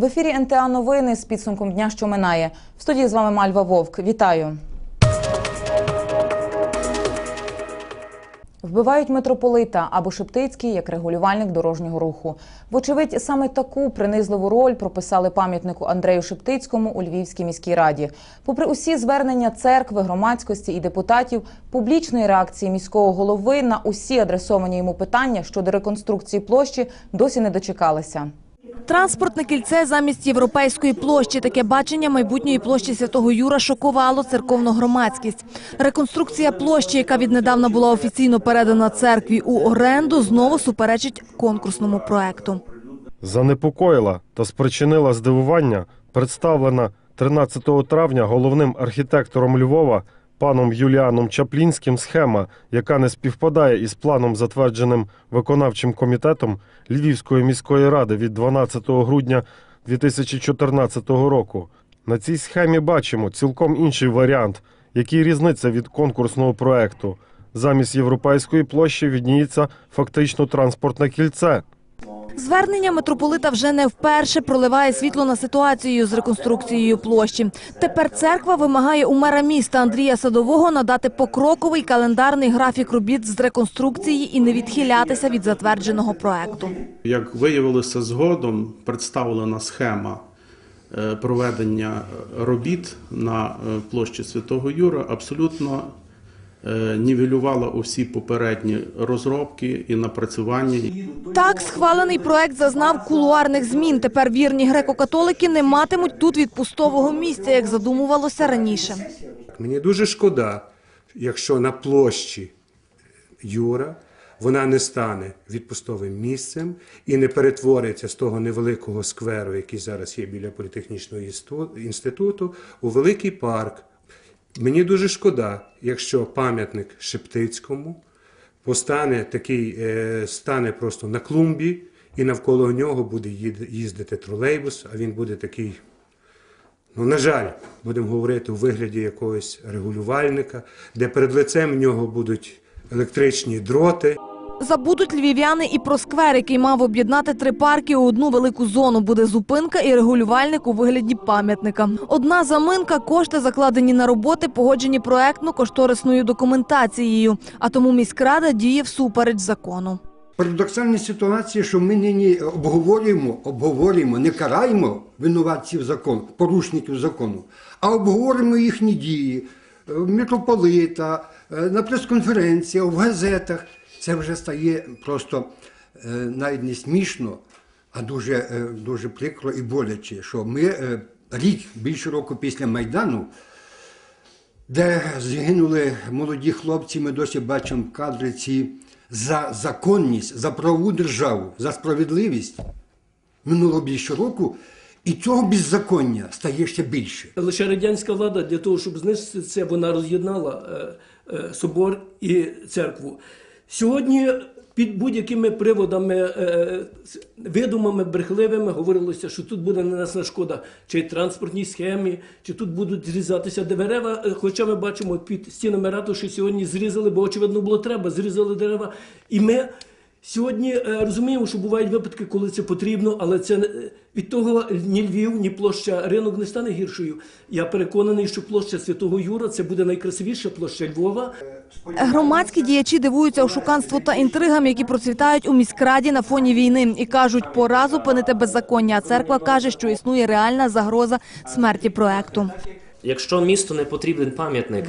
В ефірі НТА новини з підсумком дня, що минає. В студії з вами Мальва Вовк. Вітаю. Вбивають митрополита або Шептицький як регулювальник дорожнього руху. Вочевидь, саме таку принизливу роль прописали пам'ятнику Андрею Шептицькому у Львівській міській раді. Попри усі звернення церкви, громадськості і депутатів, публічної реакції міського голови на усі адресовані йому питання щодо реконструкції площі досі не дочекалися. Транспортне кільце замість європейської площі. Таке бачення майбутньої площі Святого Юра шокувало церковну громадськість. Реконструкція площі, яка віднедавна була офіційно передана церкві у оренду, знову суперечить конкурсному проекту. Занепокоїла та спричинила здивування представлена 13 травня головним архітектором Львова паном Юліаном Чаплінським схема, яка не співпадає із планом, затвердженим виконавчим комітетом Львівської міської ради від 12 грудня 2014 року. На цій схемі бачимо цілком інший варіант, який різниця від конкурсного проекту. Замість європейської площі відніється фактично транспортне кільце. Звернення митрополита вже не вперше проливає світло на ситуацію з реконструкцією площі. Тепер церква вимагає у мера міста Андрія Садового надати покроковий календарний графік робіт з реконструкції і не відхилятися від затвердженого проекту. Як виявилося згодом, представлена схема е, проведення робіт на е, площі Святого Юра абсолютно е, нівелювала усі попередні розробки і напрацювання. Так, схвалений проект зазнав кулуарних змін. Тепер вірні греко-католики не матимуть тут відпустового місця, як задумувалося раніше. Мені дуже шкода, якщо на площі Юра вона не стане відпустовим місцем і не перетвориться з того невеликого скверу, який зараз є біля політехнічного інститу- інституту, у великий парк. Мені дуже шкода, якщо пам'ятник Шептицькому постане такий, е, стане просто на клумбі, і навколо нього буде їздити тролейбус, а він буде такий Ну, на жаль, будемо говорити у вигляді якогось регулювальника, де перед лицем в нього будуть електричні дроти. Забудуть львів'яни і про сквер, який мав об'єднати три парки у одну велику зону. Буде зупинка і регулювальник у вигляді пам'ятника. Одна заминка – кошти, закладені на роботи, погоджені проектно-кошторисною документацією. А тому міськрада діє всупереч закону. Парадоксальна ситуація, що ми нині обговорюємо, обговорюємо, не караємо винуватців закону, порушників закону, а обговорюємо їхні дії е, митрополита, е, на прес-конференціях, в газетах. Це вже стає просто е, навіть не смішно, а дуже, е, дуже прикро і боляче, що ми е, рік, більше року після Майдану, де згинули молоді хлопці, ми досі бачимо кадри ці за законність, за правову державу, за справедливість. Минуло більше року, і цього беззаконня стає ще більше. Лише радянська влада для того, щоб знищити це, вона роз'єднала собор і церкву. Сьогодні під будь-якими приводами, е, видумами брехливими говорилося, що тут буде нанесена шкода чи транспортній схемі, чи тут будуть зрізатися дерева. Е, Хоча ми бачимо під стінами ратуші сьогодні зрізали, бо очевидно було треба, зрізали дерева. І ми Сьогодні е, розуміємо, що бувають випадки, коли це потрібно, але це від того ні Львів, ні площа ринок не стане гіршою. Я переконаний, що площа Святого Юра це буде найкрасивіша площа Львова. Громадські діячі дивуються ошуканству та інтригам, які процвітають у міськраді на фоні війни. І кажуть, пора зупинити беззаконня. А церква каже, що існує реальна загроза смерті проекту. Якщо місту не потрібен пам'ятник,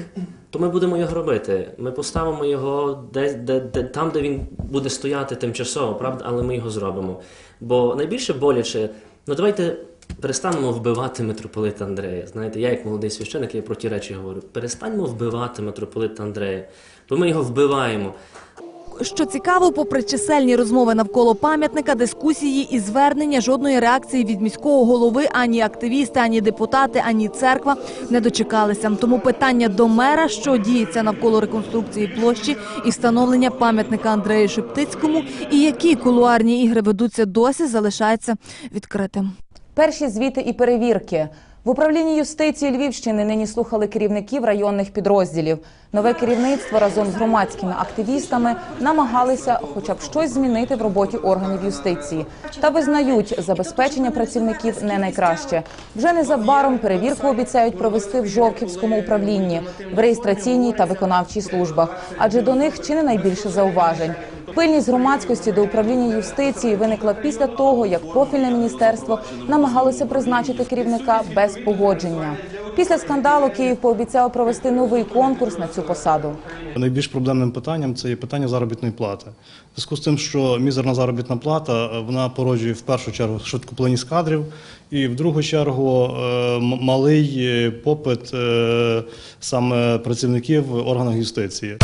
то ми будемо його робити. Ми поставимо його де, де, де, там, де він буде стояти тимчасово, правда, але ми його зробимо. Бо найбільше боляче, ну давайте перестанемо вбивати митрополита Андрея. Знаєте, я як молодий священик, я про ті речі говорю. Перестаньмо вбивати митрополита Андрея, бо ми його вбиваємо. Що цікаво, попри чисельні розмови навколо пам'ятника, дискусії і звернення, жодної реакції від міського голови ані активісти, ані депутати, ані церква не дочекалися. Тому питання до мера, що діється навколо реконструкції площі і встановлення пам'ятника Андрею Шептицькому, і які кулуарні ігри ведуться досі, залишається відкритим. Перші звіти і перевірки. В управлінні юстиції Львівщини нині слухали керівників районних підрозділів. Нове керівництво разом з громадськими активістами намагалися хоча б щось змінити в роботі органів юстиції та визнають, забезпечення працівників не найкраще. Вже незабаром перевірку обіцяють провести в Жовківському управлінні, в реєстраційній та виконавчій службах, адже до них чи не найбільше зауважень. Пильність громадськості до управління юстиції виникла після того, як профільне міністерство намагалося призначити керівника без погодження. Після скандалу Київ пообіцяв провести новий конкурс на цю посаду. Найбільш проблемним питанням це є питання заробітної плати. В зв'язку з тим, що мізерна заробітна плата е, вона породжує в першу чергу швидкоплинність кадрів, і в другу чергу е, малий е, попит саме працівників в органах юстиції.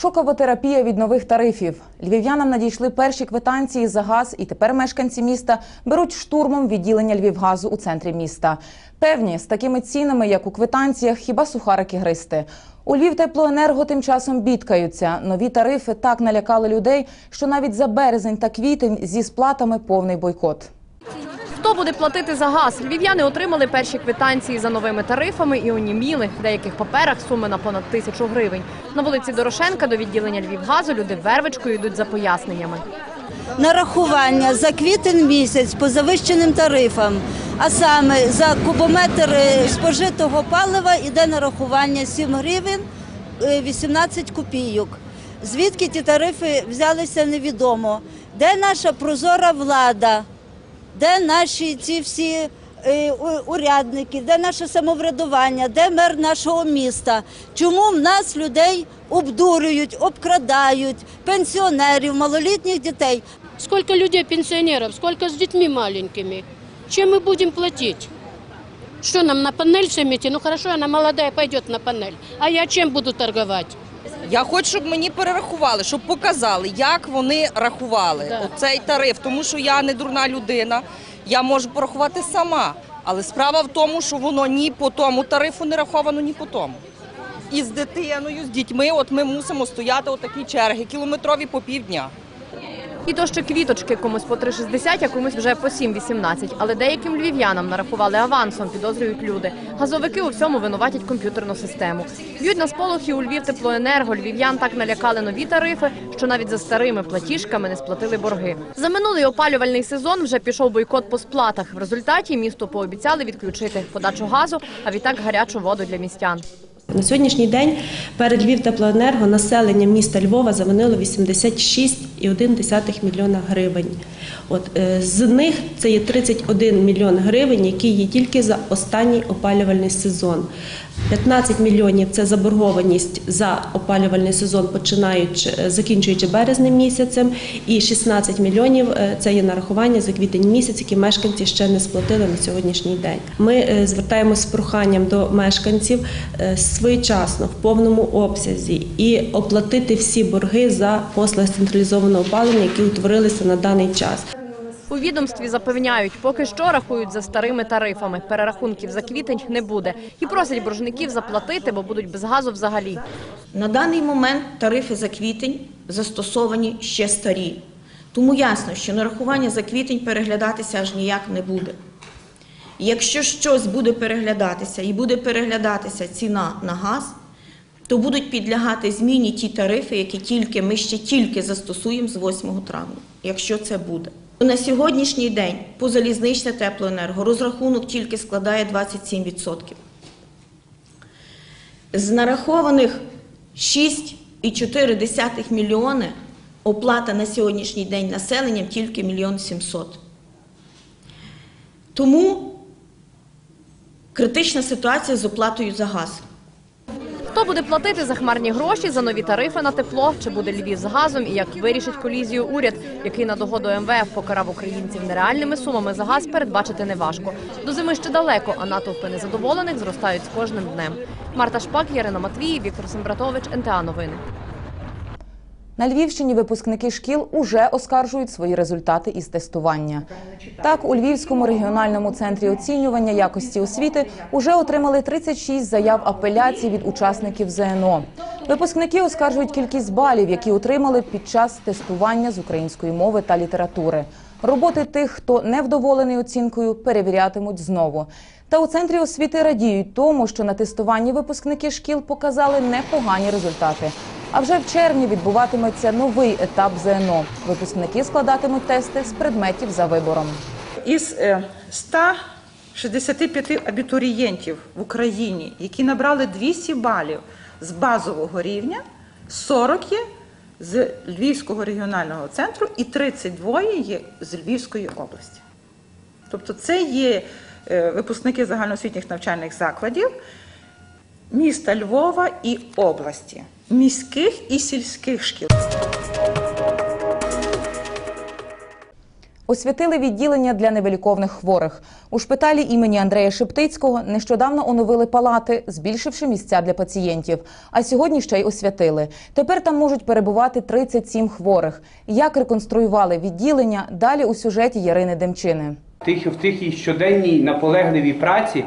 Шокова терапія від нових тарифів. Львів'янам надійшли перші квитанції за газ, і тепер мешканці міста беруть штурмом відділення Львівгазу у центрі міста. Певні з такими цінами, як у квитанціях, хіба сухарики гристи. У Львів теплоенерго тим часом бідкаються. Нові тарифи так налякали людей, що навіть за березень та квітень зі сплатами повний бойкот. Хто буде платити за газ? Львів'яни отримали перші квитанції за новими тарифами і оніміли. В деяких паперах суми на понад тисячу гривень. На вулиці Дорошенка до відділення Львівгазу люди вервичкою йдуть за поясненнями. нарахування за квітень місяць по завищеним тарифам, а саме за кубометр е, спожитого палива іде нарахування 7 гривень е, 18 копійок. Звідки ті тарифи взялися, невідомо. Де наша прозора влада? Де наші ці всі е, урядники, де наше самоврядування, де мер нашого міста? Чому в нас людей обдурюють, обкрадають, пенсіонерів, малолітніх дітей? Сколько людей пенсионеров, сколько с детьми маленькими. Чем мы будем платить? Что нам на панель всем? Ну хорошо, она молодая пойдет на панель. А я чем буду торговать? Я хочу, щоб мені перерахували, щоб показали, як вони рахували цей тариф, тому що я не дурна людина, я можу порахувати сама. Але справа в тому, що воно ні по тому тарифу не раховано, ні по тому. І з дитиною, з дітьми, от ми мусимо стояти отакі черги, кілометрові по півдня. І то ще квіточки комусь по 3,60, а комусь вже по 7,18. Але деяким львів'янам нарахували авансом, підозрюють люди. Газовики у всьому винуватять комп'ютерну систему. Б'ють на сполохи у Львів теплоенерго. Львів'ян так налякали нові тарифи, що навіть за старими платіжками не сплатили борги. За минулий опалювальний сезон вже пішов бойкот по сплатах. В результаті місту пообіцяли відключити подачу газу, а відтак гарячу воду для містян. На сьогоднішній день перед Львів теплоенерго населення міста Львова завинило 86,1 мільйона гривень. От е, з них це є 31 мільйон гривень, які є тільки за останній опалювальний сезон. 15 мільйонів це заборгованість за опалювальний сезон, починаючи е, закінчуючи березнем місяцем, і 16 мільйонів е, це є нарахування за квітень місяць, які мешканці ще не сплатили на сьогоднішній день. Ми е, звертаємось з проханням до мешканців своєчасно в повному обсязі і оплатити всі борги за послуги централізованого опалення, які утворилися на даний час. У відомстві запевняють, поки що рахують за старими тарифами. Перерахунків за квітень не буде. І просять боржників заплатити, бо будуть без газу взагалі. На даний момент тарифи за квітень застосовані ще старі. Тому ясно, що нарахування за квітень переглядатися аж ніяк не буде. Якщо щось буде переглядатися і буде переглядатися ціна на газ, то будуть підлягати зміні ті тарифи, які тільки ми ще тільки застосуємо з 8 травня, якщо це буде. На сьогоднішній день по залізничне теплоенерго розрахунок тільки складає 27%. З нарахованих 6,4 мільйони оплата на сьогоднішній день населенням тільки мільйон 700. Тому критична ситуація з оплатою за газ. Хто буде платити за хмарні гроші, за нові тарифи на тепло? Чи буде Львів з газом? І як вирішить колізію уряд, який на догоду МВФ покарав українців нереальними сумами за газ, передбачити неважко. До зими ще далеко, а натовпи незадоволених зростають з кожним днем. Марта Шпак, Ярина Матвій, Віктор Сембратович, НТА Новини. На Львівщині випускники шкіл уже оскаржують свої результати із тестування. Так, у Львівському регіональному центрі оцінювання якості освіти уже отримали 36 заяв апеляцій від учасників ЗНО. Випускники оскаржують кількість балів, які отримали під час тестування з української мови та літератури. Роботи тих, хто невдоволений оцінкою, перевірятимуть знову. Та у центрі освіти радіють тому, що на тестуванні випускники шкіл показали непогані результати. А вже в червні відбуватиметься новий етап ЗНО. Випускники складатимуть тести з предметів за вибором. Із е, 165 абітурієнтів в Україні, які набрали 200 балів з базового рівня, 40 є з Львівського регіонального центру і 32 є з Львівської області. Тобто це є е, випускники загальноосвітніх навчальних закладів міста Львова і області, міських і сільських шкіл. Освятили відділення для невиліковних хворих. У шпиталі імені Андрея Шептицького нещодавно оновили палати, збільшивши місця для пацієнтів. А сьогодні ще й освятили. Тепер там можуть перебувати 37 хворих. Як реконструювали відділення? Далі у сюжеті Ярини Демчини. Тих, в тихій щоденній наполегливій праці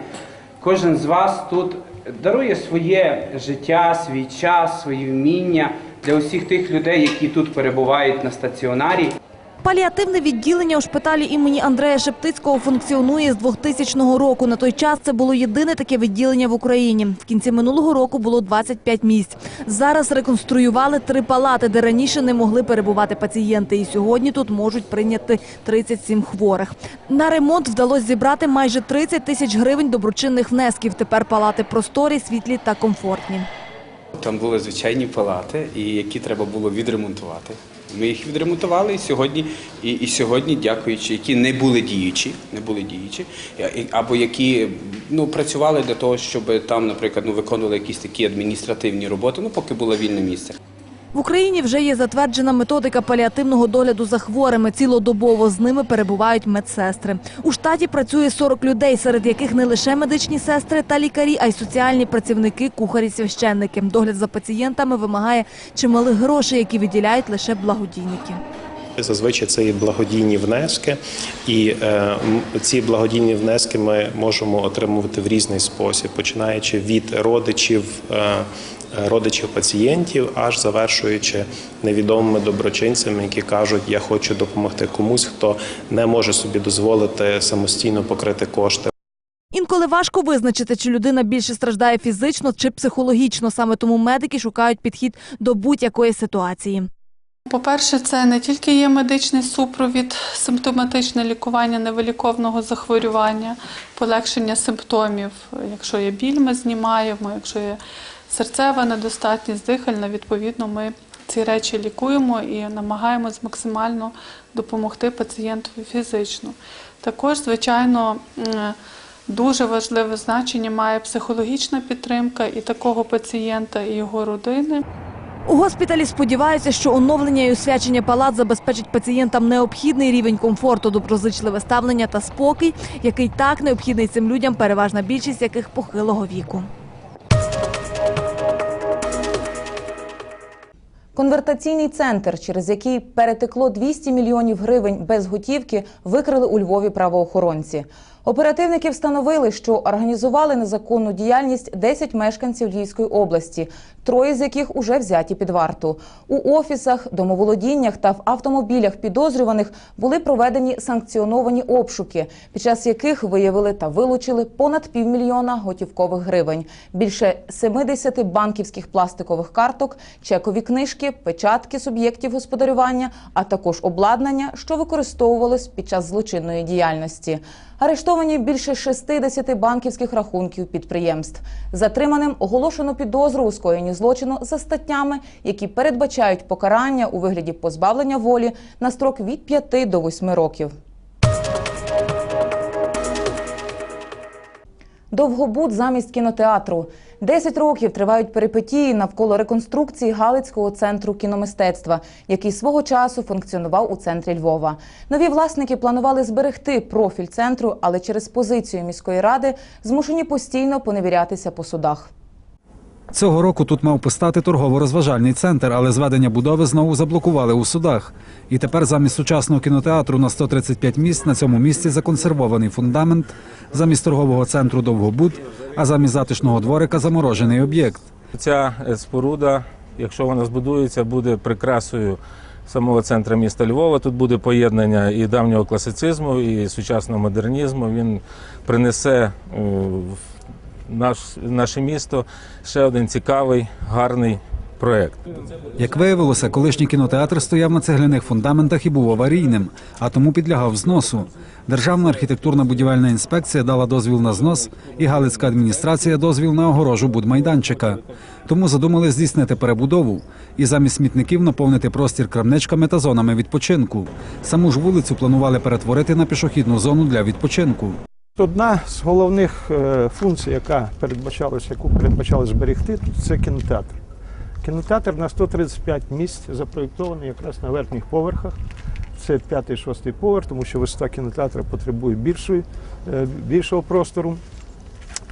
кожен з вас тут дарує своє життя, свій час, свої вміння для усіх тих людей, які тут перебувають на стаціонарі. Паліативне відділення у шпиталі імені Андрея Шептицького функціонує з 2000 року. На той час це було єдине таке відділення в Україні. В кінці минулого року було 25 місць. Зараз реконструювали три палати, де раніше не могли перебувати пацієнти. І сьогодні тут можуть прийняти 37 хворих. На ремонт вдалося зібрати майже 30 тисяч гривень доброчинних внесків. Тепер палати просторі, світлі та комфортні. Там були звичайні палати, які треба було відремонтувати. Ми їх відремонтували і сьогодні, і, і сьогодні, дякуючи, які не були діючі, не були діючі, або які ну, працювали для того, щоб там, наприклад, ну, виконували якісь такі адміністративні роботи, ну поки було вільне місце. В Україні вже є затверджена методика паліативного догляду за хворими. Цілодобово з ними перебувають медсестри. У штаті працює 40 людей, серед яких не лише медичні сестри та лікарі, а й соціальні працівники, кухарі, священники. Догляд за пацієнтами вимагає чималих грошей, які виділяють лише благодійники. Зазвичай це є благодійні внески, і е, ці благодійні внески ми можемо отримувати в різний спосіб, починаючи від родичів. е, Родичів пацієнтів, аж завершуючи невідомими доброчинцями, які кажуть, я хочу допомогти комусь, хто не може собі дозволити самостійно покрити кошти. Інколи важко визначити, чи людина більше страждає фізично чи психологічно. Саме тому медики шукають підхід до будь-якої ситуації. По-перше, це не тільки є медичний супровід, симптоматичне лікування невиліковного захворювання, полегшення симптомів. Якщо є біль, ми знімаємо, якщо є серцева недостатність, дихальна, відповідно, ми ці речі лікуємо і намагаємось максимально допомогти пацієнту фізично. Також, звичайно, дуже важливе значення має психологічна підтримка і такого пацієнта, і його родини. У госпіталі сподіваються, що оновлення і освячення палат забезпечить пацієнтам необхідний рівень комфорту, доброзичливе ставлення та спокій, який так необхідний цим людям, переважна більшість яких похилого віку. Конвертаційний центр, через який перетекло 200 мільйонів гривень без готівки, викрили у Львові правоохоронці. Оперативники встановили, що організували незаконну діяльність 10 мешканців Львівської області, троє з яких уже взяті під варту. У офісах, домоволодіннях та в автомобілях підозрюваних були проведені санкціоновані обшуки, під час яких виявили та вилучили понад півмільйона готівкових гривень, більше 70 банківських пластикових карток, чекові книжки, печатки суб'єктів господарювання, а також обладнання, що використовувалось під час злочинної діяльності. Арештовані більше 60 банківських рахунків підприємств. Затриманим оголошено підозру у скоєнні злочину за статтями, які передбачають покарання у вигляді позбавлення волі на строк від 5 до 8 років. Довгобуд замість кінотеатру. Десять років тривають перипетії навколо реконструкції Галицького центру кіномистецтва, який свого часу функціонував у центрі Львова. Нові власники планували зберегти профіль центру, але через позицію міської ради змушені постійно поневірятися по судах. Цього року тут мав постати торгово-розважальний центр, але зведення будови знову заблокували у судах. І тепер замість сучасного кінотеатру на 135 місць на цьому місці законсервований фундамент, замість торгового центру Довгобуд, а замість затишного дворика заморожений об'єкт. Ця е, споруда, якщо вона збудується, буде прикрасою самого центру міста Львова. Тут буде поєднання і давнього класицизму, і сучасного модернізму. Він принесе е, в наш, наше місто ще один цікавий, гарний проєкт. Як виявилося, колишній кінотеатр стояв на цегляних фундаментах і був аварійним, а тому підлягав зносу. Державна архітектурна будівельна інспекція дала дозвіл на знос, і Галицька адміністрація дозвіл на огорожу будмайданчика. Тому задумали здійснити перебудову і замість смітників наповнити простір крамничками та зонами відпочинку. Саму ж вулицю планували перетворити на пішохідну зону для відпочинку. Одна з головних е, функцій, яка передбачалася, яку передбачали зберегти, це кінотеатр. Кінотеатр на 135 місць запроєктований якраз на верхніх поверхах. Це п'ятий, шостий поверх, тому що висота кінотеатру потребує більшої, е, більшого простору.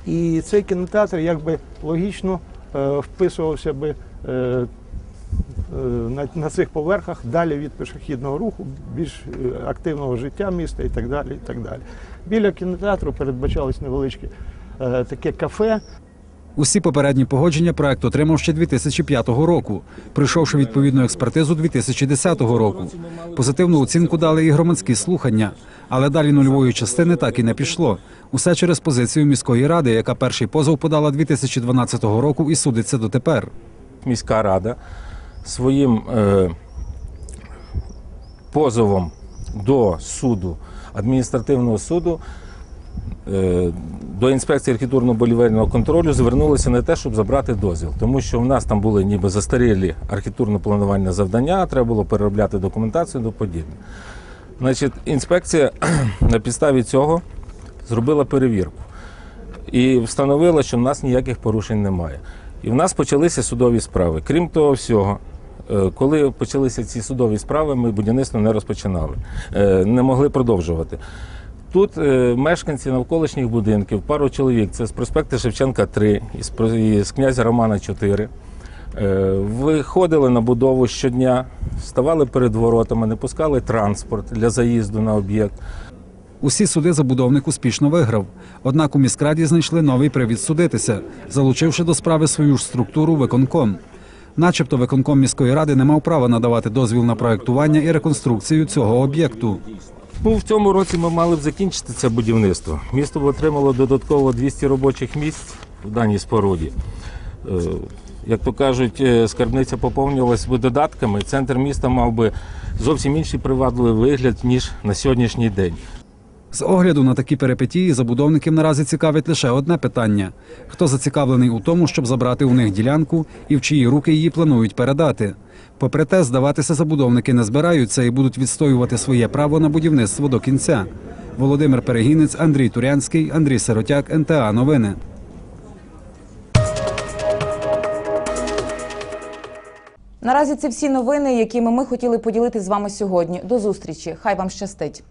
І цей кінотеатр якби логічно е, вписувався би на, на цих поверхах далі від пішохідного руху, більш е, активного життя міста і так далі. І так далі. Біля кінотеатру передбачалось невеличке е, таке кафе. Усі попередні погодження проект отримав ще 2005 року, пройшовши відповідну експертизу 2010 року. Позитивну оцінку дали і громадські слухання, але далі нульової частини так і не пішло. Усе через позицію міської ради, яка перший позов подала 2012 року і судиться дотепер. Міська рада своїм е, позовом до суду, адміністративного суду, е, до інспекції архітектурно-болівельного контролю звернулися на те, щоб забрати дозвіл, тому що в нас там були ніби застарілі архітектурно-планувальні завдання, треба було переробляти документацію до подібне. Значить, інспекція на підставі цього зробила перевірку і встановила, що в нас ніяких порушень немає. І в нас почалися судові справи. Крім того всього, коли почалися ці судові справи, ми будівництво не розпочинали, е, не могли продовжувати. Тут е, мешканці навколишніх будинків, пару чоловік, це з проспекту Шевченка 3 і з, князя Романа 4, е, виходили на будову щодня, ставали перед воротами, не пускали транспорт для заїзду на об'єкт. Усі суди забудовник успішно виграв. Однак у міськраді знайшли новий привід судитися, залучивши до справи свою ж структуру виконком. Начебто виконком міської ради не мав права надавати дозвіл на проектування і реконструкцію цього об'єкту. Ну, в цьому році ми мали б закінчити це будівництво. Місто б отримало додатково 200 робочих місць в даній споруді. Е, Як то кажуть, е, скарбниця поповнювалась би додатками. Центр міста мав би зовсім інший привабливий вигляд, ніж на сьогоднішній день. З огляду на такі перипетії забудовників наразі цікавить лише одне питання: хто зацікавлений у тому, щоб забрати у них ділянку і в чиї руки її планують передати. Попри те, здаватися забудовники не збираються і будуть відстоювати своє право на будівництво до кінця. Володимир Перегінець, Андрій Турянський, Андрій Сиротяк, НТА Новини. Наразі це всі новини, якими ми хотіли поділити з вами сьогодні. До зустрічі. Хай вам щастить.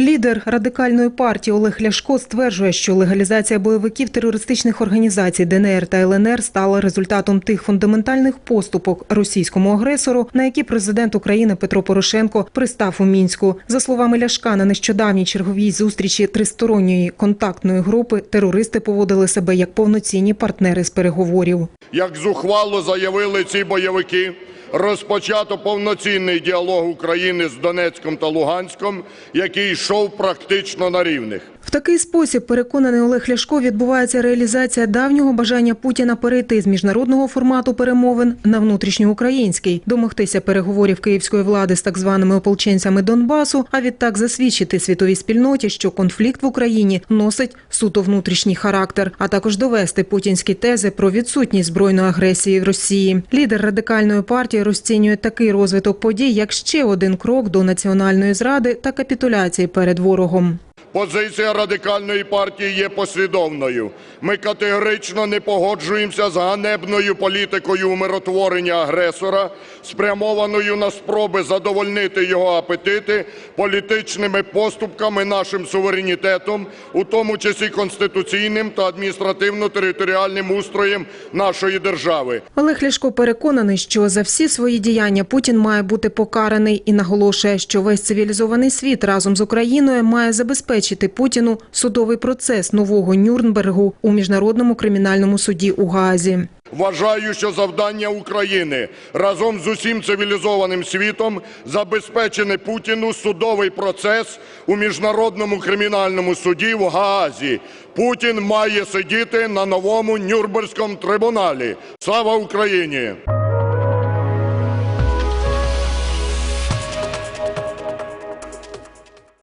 Лідер радикальної партії Олег Ляшко стверджує, що легалізація бойовиків терористичних організацій ДНР та ЛНР стала результатом тих фундаментальних поступок російському агресору, на які президент України Петро Порошенко пристав у мінську. За словами Ляшка, на нещодавній черговій зустрічі тристоронньої контактної групи терористи поводили себе як повноцінні партнери з переговорів. Як зухвало заявили ці бойовики, розпочато повноцінний діалог України з Донецьком та Луганськом, який йшов практично на рівних. В такий спосіб, переконаний Олег Ляшко, відбувається реалізація давнього бажання Путіна перейти з міжнародного формату перемовин на внутрішньоукраїнський, домогтися переговорів київської влади з так званими ополченцями Донбасу, а відтак засвідчити світовій спільноті, що конфлікт в Україні носить суто внутрішній характер, а також довести путінські тези про відсутність збройної агресії в Росії. Лідер радикальної партії розцінює такий розвиток подій як ще один крок до національної зради та капітуляції перед ворогом. Позиція радикальної партії є послідовною. Ми категорично не погоджуємося з ганебною політикою умиротворення агресора, спрямованою на спроби задовольнити його апетити політичними поступками нашим суверенітетом, у тому числі конституційним та адміністративно-територіальним устроєм нашої держави. Олег Ляшко переконаний, що за всі свої діяння Путін має бути покараний і наголошує, що весь цивілізований світ разом з Україною має забезпечити Путіну судовий процес нового Нюрнбергу у міжнародному кримінальному суді у Гаазі. Вважаю, що завдання України разом з усім цивілізованим світом забезпечити Путіну судовий процес у міжнародному кримінальному суді в Гаазі. Путін має сидіти на новому Нюрнберзькому трибуналі. Слава Україні!